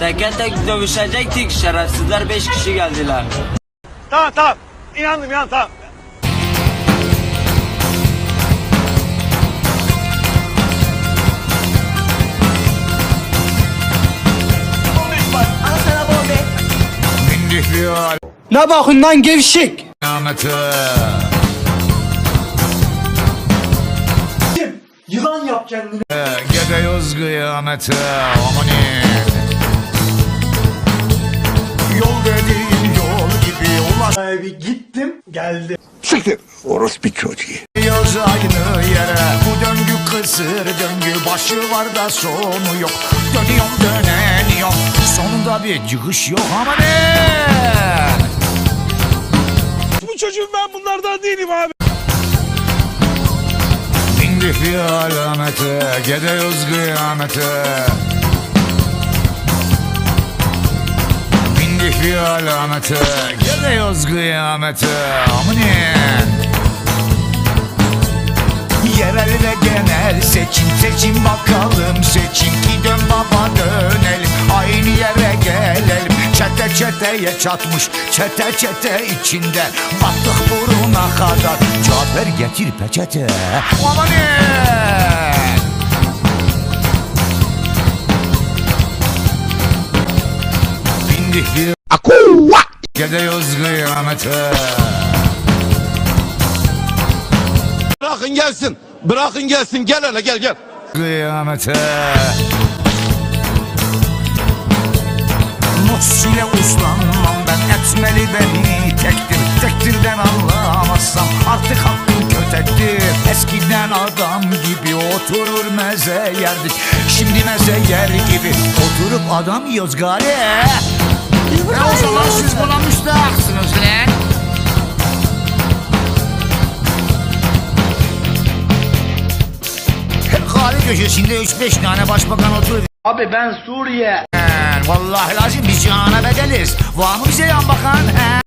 Teke tek dövüşecektik. Şerefsizler 5 kişi geldiler. Tamam tamam. İnandım ya tamam. Ne bakın lan gevşek. Yılan yap kendini. Gidiyoruz kıyamete. Amani. Yol geldim. Siktir. Orospu çocuğu. Yaz aynı yere Bu döngü kısır döngü Başı var da sonu yok Dönüyorum döneniyorum Sonunda bir çıkış yok ama ne Bu çocuğum ben bunlardan değilim abi. Bindik bir alamete Gidiyoruz kıyamete Bindik bir alamete Gidiyoruz kıyamete Amanin Yerel ve genel seçim seçim bakalım. Seçim ki dön baba dönelim. Aynı yere gelelim. Çete çeteye çatmış çete çete içinde. Battık buruna kadar. Cafer getir peçete. Amanin Bindik bir. Gidiyoruz kıyamete Bırakın gelsin. Bırakın gelsin. Gel hele gel gel. kıyamete Nus ile uslanmam ben etmeli beni tektir Tektirden anlamazsam artık hakkım kötektir Eskiden adam gibi oturur meze yerdik Şimdi meze yer gibi oturup adam yiyoruz gari E o zaman kahve köşesinde 3-5 tane başbakan oturuyor Abi ben Suriye. Vallahi lazım biz cihana bedeliz. Var mı bize yan bakan? He?